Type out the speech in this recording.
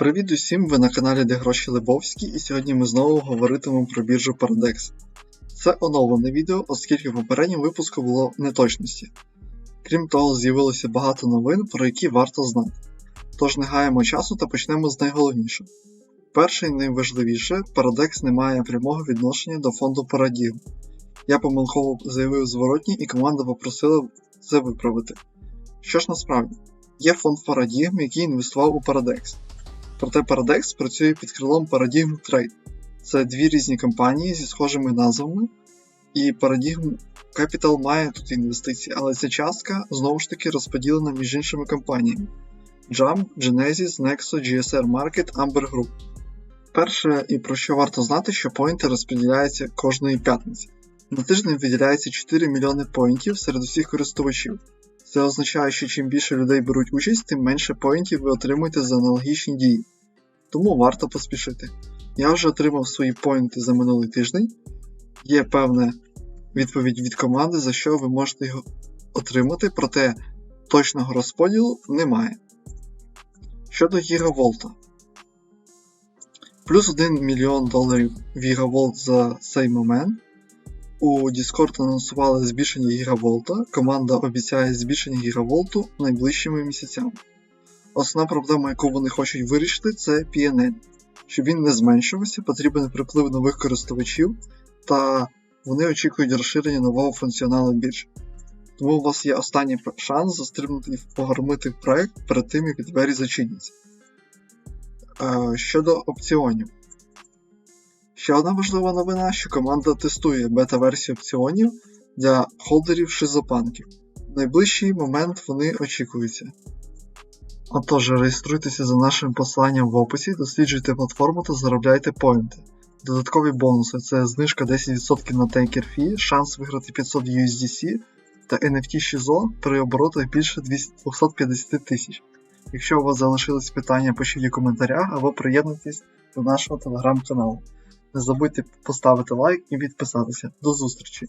Привіт усім! Ви на каналі Де Гроші Лебовські, і сьогодні ми знову говоритимемо про біржу Paradex. Це оновлене відео, оскільки в попередньому випуску було неточності. Крім того, з'явилося багато новин, про які варто знати. Тож не гаємо часу та почнемо з найголовнішого. Перше і найважливіше, Paradex не має прямого відношення до фонду Paradigm. Я помилково заявив зворотні і команда попросила це виправити. Що ж насправді, є фонд Paradigm, який інвестував у Paradex. Проте Paradex працює під крилом Paradigm Trade. Це дві різні компанії зі схожими назвами, і Paradigm Capital має тут інвестиції, але ця частка знову ж таки розподілена між іншими компаніями: Jump, Genesis, Nexo, GSR Market, Amber Group. Перше, і про що варто знати, що поінти розподіляються кожної п'ятниці. На тиждень виділяється 4 мільйони поінтів серед усіх користувачів. Це означає, що чим більше людей беруть участь, тим менше поінтів ви отримуєте за аналогічні дії. Тому варто поспішити. Я вже отримав свої поінти за минулий тиждень. Є певна відповідь від команди, за що ви можете його отримати, проте точного розподілу немає. Щодо Гігаволта. Плюс 1 мільйон доларів в Гігаволт за цей момент. У Discord анонсували збільшення гігаволта. Команда обіцяє збільшення гігаволту найближчими місяцями. Основна проблема, яку вони хочуть вирішити, це PNN. Щоб він не зменшувався, потрібен приплив нових користувачів, та вони очікують розширення нового функціоналу біржі. Тому у вас є останній шанс застрибнути і погормити проект перед тим, як двері зачиняться. Е, щодо опціонів. Ще одна важлива новина, що команда тестує бета-версію опціонів для холдерів шизопанків. В найближчий момент вони очікуються. Отож, реєструйтеся за нашим посиланням в описі, досліджуйте платформу та заробляйте поінти. Додаткові бонуси це знижка 10% на Tanker Fee, шанс виграти 500 USDC та NFT Shizo при оборотах більше 250 тисяч. Якщо у вас залишились питання, пишіть у коментарях або приєднуйтесь до нашого телеграм-каналу. Не забудьте поставити лайк і підписатися. До зустрічі!